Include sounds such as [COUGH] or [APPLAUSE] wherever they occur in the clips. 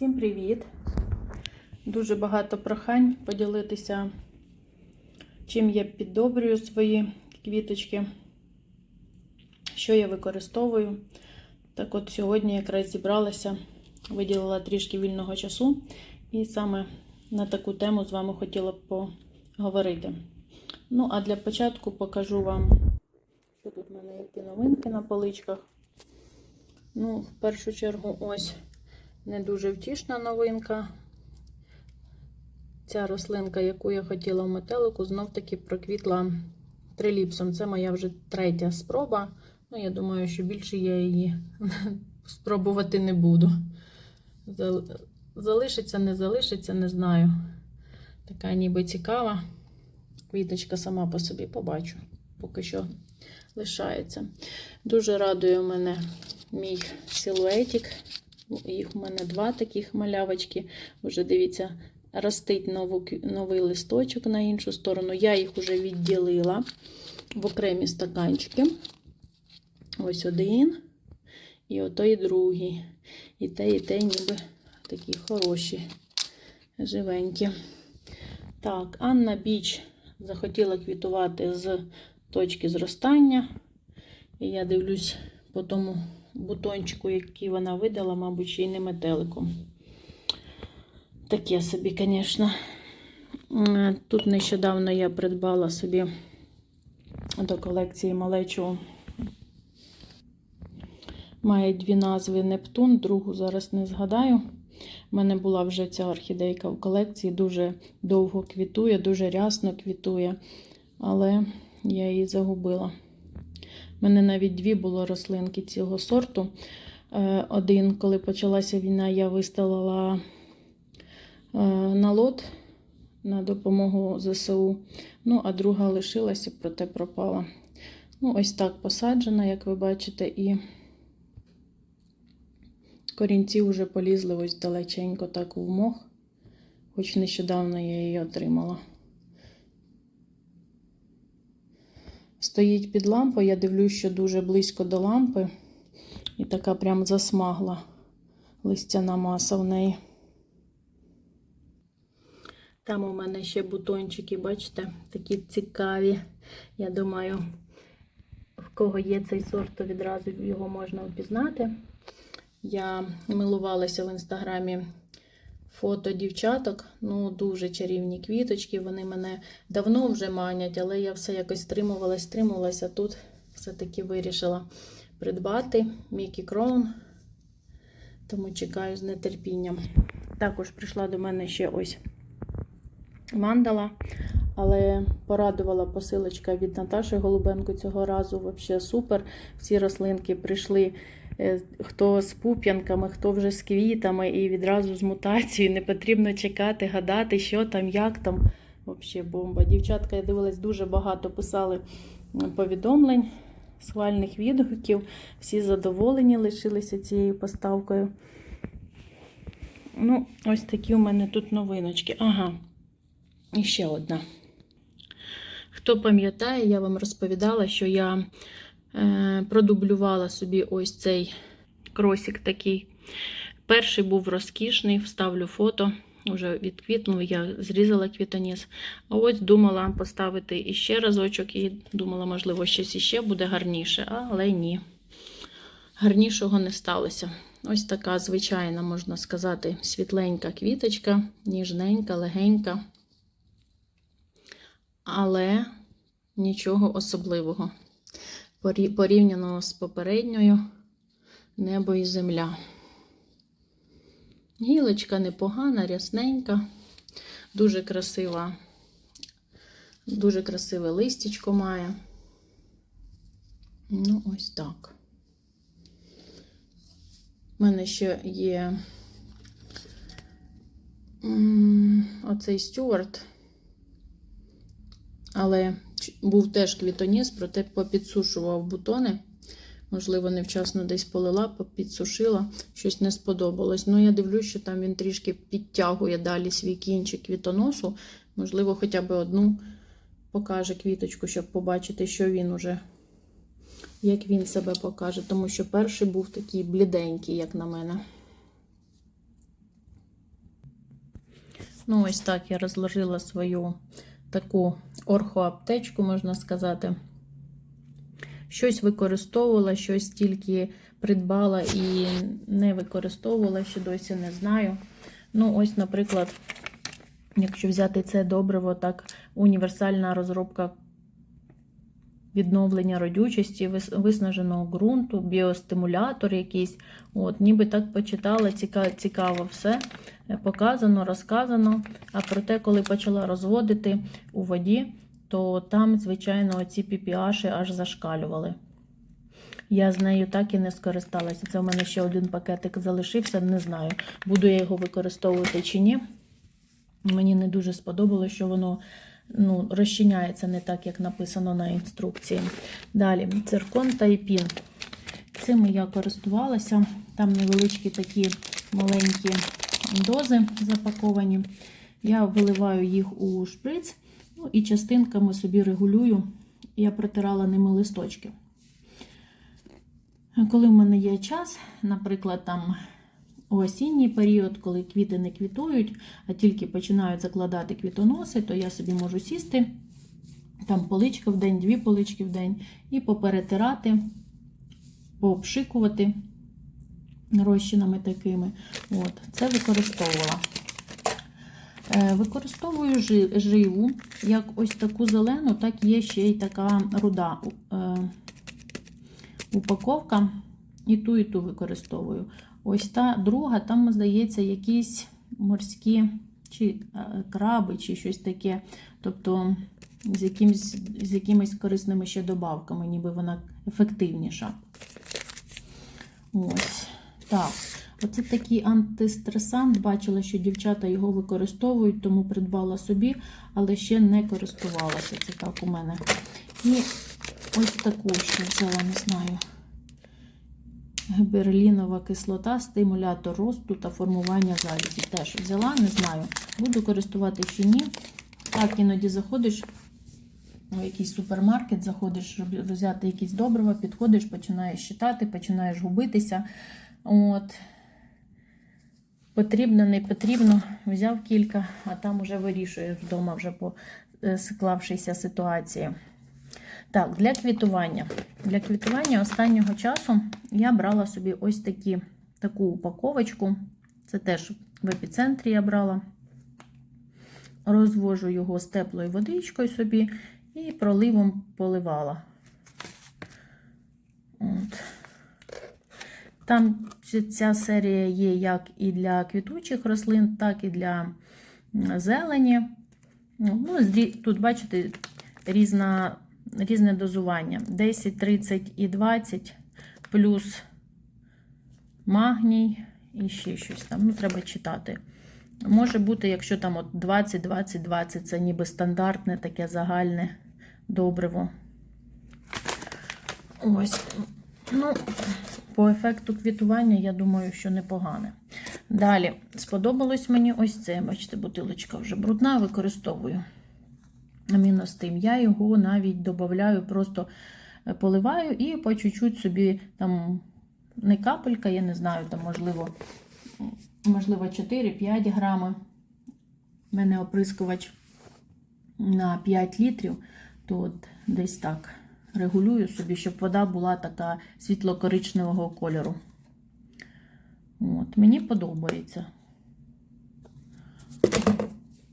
Всім привіт! Дуже багато прохань поділитися, чим я піддобрюю свої квіточки, що я використовую. Так от сьогодні якраз зібралася, виділила трішки вільного часу, і саме на таку тему з вами хотіла б поговорити. Ну, а для початку покажу вам, що тут в мене які новинки на поличках. Ну, в першу чергу, ось не дуже втішна новинка. Ця рослинка, яку я хотіла в метелику, знов-таки проквітла триліпсом. Це моя вже третя спроба. Ну, я думаю, що більше я її [LAUGHS] спробувати не буду. Залишиться, не залишиться, не знаю. Така ніби цікава. Квіточка сама по собі побачу, поки що лишається. Дуже радує мене мій силуетик. Їх у мене два таких малявочки. Вже дивіться, ростить нову, новий листочок на іншу сторону. Я їх вже відділила в окремі стаканчики. Ось один. І отой другий. І те, і те, ніби такі хороші, живенькі. Так, Анна Біч захотіла квітувати з точки зростання. І я дивлюсь по тому бутончику, який вона видала, мабуть, ще й не метеликом. Таке собі, звісно. Тут нещодавно я придбала собі до колекції малечого. Має дві назви Нептун, другу зараз не згадаю. У мене була вже ця орхідейка в колекції, дуже довго квітує, дуже рясно квітує, але я її загубила. У мене навіть дві було рослинки цього сорту. Один, коли почалася війна, я виставила на лот на допомогу ЗСУ. Ну, а друга лишилася, проте пропала. Ну, ось так посаджена, як ви бачите, і корінці вже полізли ось далеченько так в мох, хоч нещодавно я її отримала. Стоїть під лампою, я дивлюсь, що дуже близько до лампи. І така прям засмагла листяна маса в неї. Там у мене ще бутончики, бачите, такі цікаві. Я думаю, в кого є цей сорт, то відразу його можна впізнати. Я милувалася в інстаграмі фото дівчаток. Ну, дуже чарівні квіточки. Вони мене давно вже манять, але я все якось стримувалась, стримувалася. Тут все-таки вирішила придбати Мікі Кроун. Тому чекаю з нетерпінням. Також прийшла до мене ще ось мандала, але порадувала посилочка від Наташі Голубенко цього разу. Взагалі супер. Всі рослинки прийшли. Хто з пуп'янками, хто вже з квітами, і відразу з мутацією. Не потрібно чекати, гадати, що там, як там. Взагалі бомба. Дівчатка, я дивилась, дуже багато писали повідомлень, схвальних відгуків. Всі задоволені лишилися цією поставкою. Ну, ось такі у мене тут новиночки. Ага, і ще одна. Хто пам'ятає, я вам розповідала, що я продублювала собі ось цей кросик такий. Перший був розкішний, вставлю фото, вже відквітнув, я зрізала квітоніс. А ось думала поставити іще разочок, і думала, можливо, щось іще буде гарніше, але ні. Гарнішого не сталося. Ось така звичайна, можна сказати, світленька квіточка, ніжненька, легенька. Але нічого особливого порівняно з попередньою небо і земля. Гілочка непогана, рясненька, дуже красива, дуже красиве листячко має. Ну, ось так. У мене ще є оцей стюарт, але був теж квітоніс, проте попідсушував бутони. Можливо, невчасно десь полила, попідсушила, щось не сподобалось. Ну, я дивлюсь, що там він трішки підтягує далі свій кінчик квітоносу. Можливо, хоча б одну покаже квіточку, щоб побачити, що він уже, як він себе покаже. Тому що перший був такий бліденький, як на мене. Ну, ось так я розложила свою таку орхоаптечку, можна сказати. Щось використовувала, щось тільки придбала і не використовувала, ще досі не знаю. Ну, ось, наприклад, якщо взяти це добриво, так, універсальна розробка відновлення родючості, виснаженого ґрунту, біостимулятор якийсь. От, ніби так почитала, ціка- цікаво все показано, розказано. А проте, коли почала розводити у воді, то там, звичайно, ці PPH аж зашкалювали. Я з нею так і не скористалася. Це у мене ще один пакетик залишився, не знаю, буду я його використовувати чи ні. Мені не дуже сподобалося, що воно ну, розчиняється не так, як написано на інструкції. Далі, циркон та епін. Цими я користувалася. Там невеличкі такі маленькі дози запаковані. Я виливаю їх у шприц ну, і частинками собі регулюю. Я протирала ними листочки. Коли в мене є час, наприклад, там осінній період, коли квіти не квітують, а тільки починають закладати квітоноси, то я собі можу сісти, там поличка в день, дві полички в день, і поперетирати, пообшикувати розчинами такими. От, Це використовувала. Е, Використовую живу, як ось таку зелену, так є ще й така руда е, упаковка. І ту, і ту використовую. Ось та друга, там, здається, якісь морські чи е, краби, чи щось таке. Тобто з, якимсь, з якимись корисними ще добавками, ніби вона ефективніша. Ось. Так. Оце такий антистресант. Бачила, що дівчата його використовують, тому придбала собі, але ще не користувалася. Це так у мене. І ось таку ще взяла, не знаю. Гіберлінова кислота, стимулятор росту та формування залізів. Теж взяла, не знаю. Буду користувати чи ні. Так, іноді заходиш у якийсь супермаркет, заходиш, взяти якісь добрива, підходиш, починаєш читати, починаєш губитися. От. Потрібно, не потрібно, взяв кілька, а там вже вирішуєш вдома, вже по е, ситуації. Так, для квітування. Для квітування останнього часу я брала собі ось такі, таку упаковочку. Це теж в епіцентрі я брала. Розвожу його з теплою водичкою собі і проливом поливала. От. Там ця серія є як і для квітучих рослин, так і для зелені. Ну, тут, бачите, різна, різне дозування. 10, 30 і 20, плюс магній і ще щось там. Ну, треба читати. Може бути, якщо там от 20, 20, 20, це ніби стандартне таке загальне добриво. Ось. Ну, по ефекту квітування, я думаю, що непогане. Далі, сподобалось мені ось це. Бачите, бутилочка вже брудна, використовую. Мінус тим. Я його навіть додаю, просто е, поливаю і по чуть-чуть собі там не капелька, я не знаю, там, можливо, можливо 4-5 грами. У мене оприскувач на 5 літрів, то от десь так регулюю собі, щоб вода була така світло-коричневого кольору. От, мені подобається.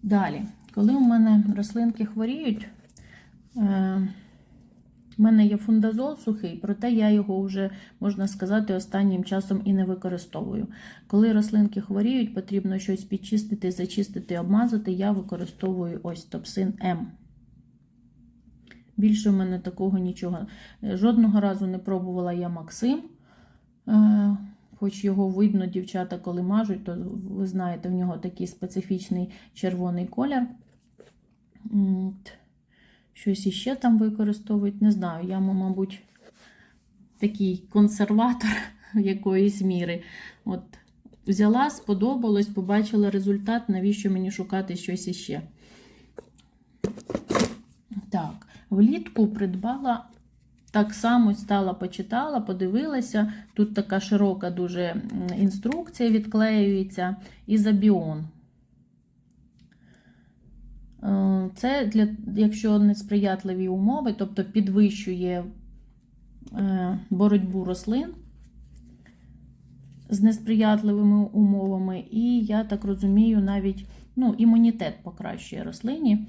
Далі, коли у мене рослинки хворіють, е, у мене є фундазол сухий, проте я його вже, можна сказати, останнім часом і не використовую. Коли рослинки хворіють, потрібно щось підчистити, зачистити, обмазати, я використовую ось топсин М. Більше в мене такого нічого. Е, Жодного разу не пробувала я Максим. Е, Хоч його видно, дівчата, коли мажуть, то ви знаєте, в нього такий специфічний червоний колір. Щось іще там використовують, не знаю. Я, мабуть, такий консерватор [LAUGHS] якоїсь міри. От взяла, сподобалось, побачила результат, навіщо мені шукати щось іще. Так, влітку придбала так само стала, почитала, подивилася. Тут така широка дуже інструкція відклеюється. Ізобіон. Е, Це для, якщо несприятливі умови, тобто підвищує е, боротьбу рослин з несприятливими умовами, і я так розумію, навіть ну, імунітет покращує рослині,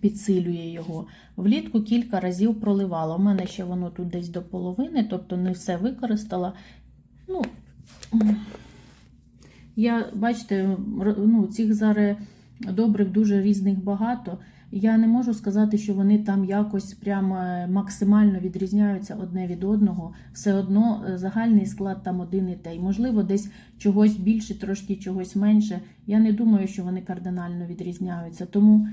підсилює його. Влітку кілька разів проливала. У мене ще воно тут десь до половини, тобто не все використала. Ну, я, бачите, ну, цих зараз добрив дуже різних багато. Я не можу сказати, що вони там якось прямо максимально відрізняються одне від одного. Все одно е, загальний склад там один і той. Можливо, десь чогось більше, трошки чогось менше. Я не думаю, що вони кардинально відрізняються. Тому,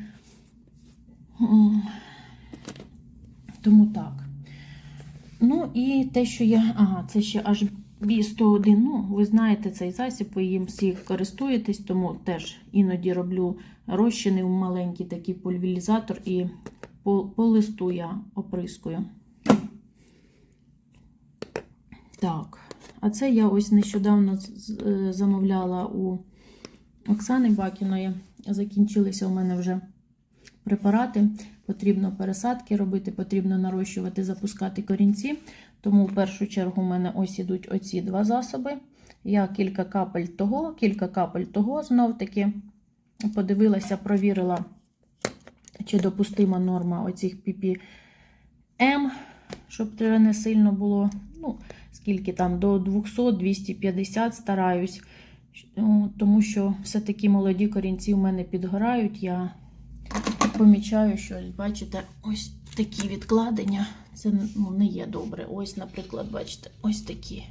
тому так. Ну і те, що я. Ага, це ще аж B101. Ну, ви знаєте цей засіб, ви їм всі користуєтесь, тому теж іноді роблю розчини в маленький такий пульверізатор і по, по листу я оприскую. Так, а це я ось нещодавно е, замовляла у Оксани Бакіної. Закінчилися у мене вже препарати. Потрібно пересадки робити, потрібно нарощувати, запускати корінці. Тому в першу чергу у мене ось ідуть оці два засоби. Я кілька капель того, кілька капель того знов таки подивилася, провірила, чи допустима норма оцих ppm, щоб це не сильно було. Ну, скільки там, до 200-250 стараюсь. Тому що все-таки молоді корінці у мене підгорають. Я помічаю, що, бачите, ось такі відкладення. Це ну, не є добре. Ось, наприклад, бачите, ось такі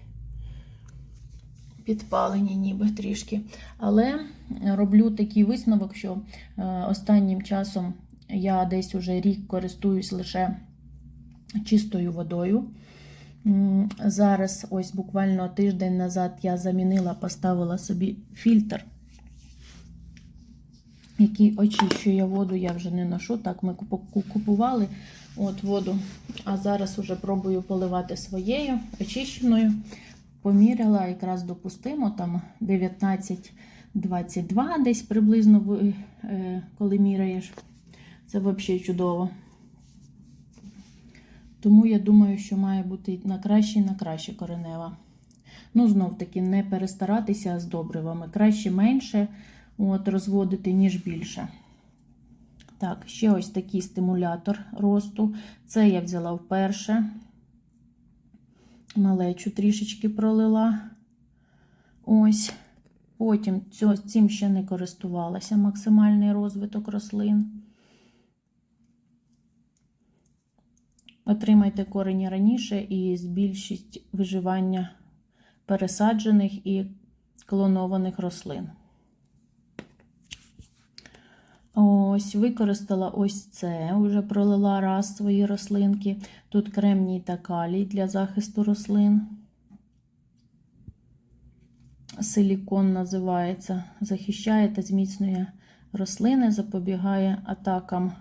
підпалені, ніби трішки. Але роблю такий висновок, що е, останнім часом я десь уже рік користуюсь лише чистою водою. Зараз, ось буквально тиждень назад, я замінила, поставила собі фільтр який очищує воду, я вже не ношу. Так, ми купували от воду, а зараз вже пробую поливати своєю очищеною. Поміряла якраз допустимо, там 19-22 десь приблизно, е, коли міряєш. Це взагалі чудово. Тому я думаю, що має бути на краще і на краще коренева. Ну, знов таки, не перестаратися з добривами. Краще менше от, розводити, ніж більше. Так, ще ось такий стимулятор росту. Це я взяла вперше. Малечу трішечки пролила. Ось. Потім цим ще не користувалася максимальний розвиток рослин. Отримайте корені раніше і збільшіть виживання пересаджених і клонованих рослин. Ось, використала ось це, вже пролила раз свої рослинки. Тут кремній та калій для захисту рослин. Силікон називається. Захищає та зміцнює рослини, запобігає атакам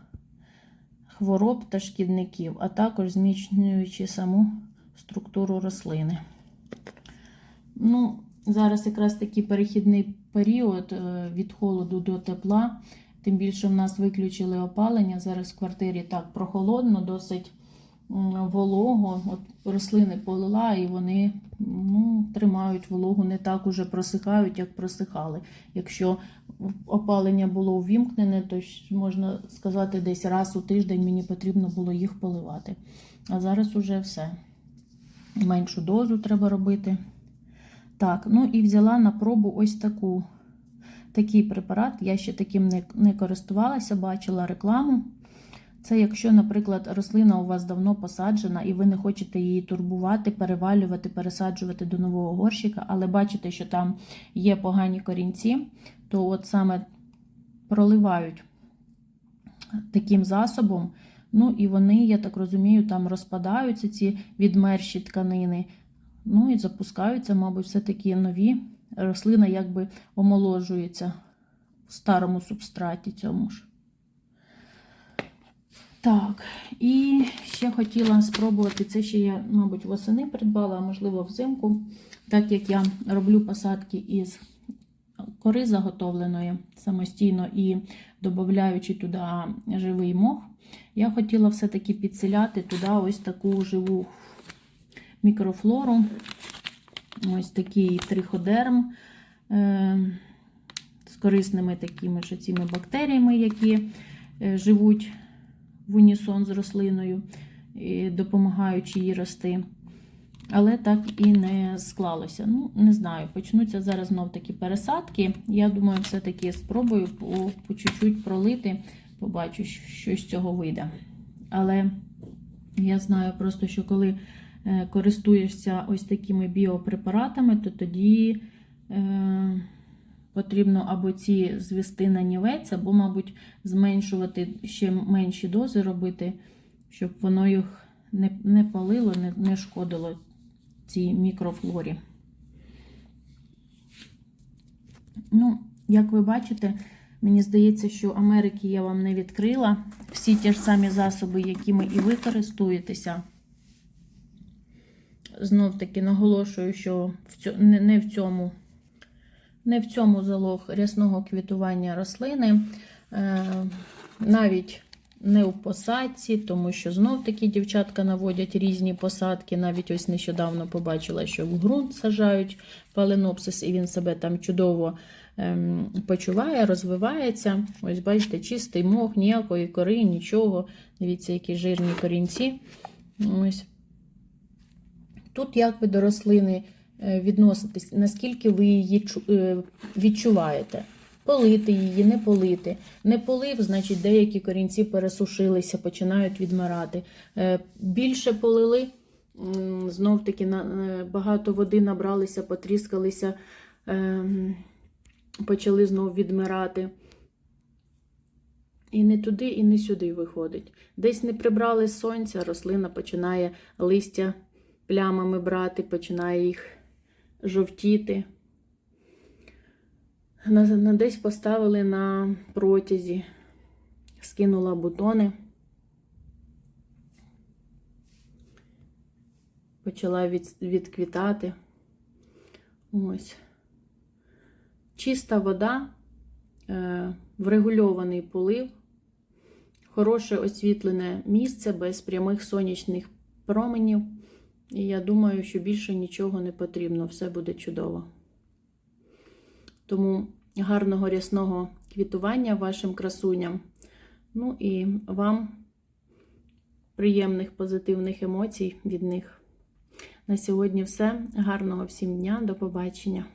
хвороб та шкідників, а також зміцнюючи саму структуру рослини. Ну, зараз якраз такий перехідний період е, від холоду до тепла. Тим більше в нас виключили опалення. Зараз в квартирі так прохолодно, досить волого. От рослини полила, і вони ну, тримають вологу, не так уже просихають, як просихали. Якщо опалення було увімкнене, то можна сказати, десь раз у тиждень мені потрібно було їх поливати. А зараз уже все. Меншу дозу треба робити. Так, ну і взяла на пробу ось таку, такий препарат. Я ще таким не, не користувалася, бачила рекламу. Це якщо, наприклад, рослина у вас давно посаджена, і ви не хочете її турбувати, перевалювати, пересаджувати до нового горщика, але бачите, що там є погані корінці, то от саме проливають таким засобом. Ну і вони, я так розумію, там розпадаються ці відмерші тканини. Ну і запускаються, мабуть, все-таки нові. Рослина якби омоложується в старому субстраті цьому ж. Так, і ще хотіла спробувати, це ще я, мабуть, восени придбала, а можливо, взимку. Так як я роблю посадки із кори заготовленої самостійно і додаючи туди живий мох, я хотіла все-таки підселяти туди ось таку живу мікрофлору. Ось такий триходерм е, з корисними такими ж цими бактеріями, які е, живуть в унісон з рослиною, допомагаючи їй рости. Але так і не склалося. Ну, не знаю, почнуться зараз знов такі пересадки. Я думаю, все-таки спробую по, по чуть-чуть пролити, побачу, що з цього вийде. Але я знаю просто, що коли користуєшся ось такими біопрепаратами, то тоді е, потрібно або ці звести на нівець, або, мабуть, зменшувати ще менші дози робити, щоб воно їх не, не палило, не, не шкодило цій мікрофлорі. Ну, як ви бачите, мені здається, що Америки я вам не відкрила. Всі ті ж самі засоби, якими і ви користуєтеся. Знов таки наголошую, що в цьому, не, не в цьому не в цьому залог рясного квітування рослини, е, навіть не у посадці, тому що знов таки дівчатка наводять різні посадки. Навіть ось нещодавно побачила, що в ґрунт сажають паленопсис, і він себе там чудово ем, почуває, розвивається. Ось, бачите, чистий мох, ніякої кори, нічого. Дивіться, які жирні корінці. Ось. Тут як ви до рослини е, відноситесь, наскільки ви її е, відчуваєте? Полити її, не полити. Не полив, значить, деякі корінці пересушилися, починають відмирати. Е, Більше полили, знов таки багато води набралися, потріскалися, ем, почали знов відмирати. І не туди, і не сюди виходить. Десь не прибрали сонця, рослина починає листя плямами брати, починає їх жовтіти. На, десь поставили на протязі, скинула бутони, почала від, відквітати. Ось. Чиста вода, е, врегульований полив, хороше освітлене місце без прямих сонячних променів. І я думаю, що більше нічого не потрібно, все буде чудово. Тому гарного рясного квітування вашим красуням. Ну і вам приємних позитивних емоцій від них. На сьогодні все. Гарного всім дня, до побачення!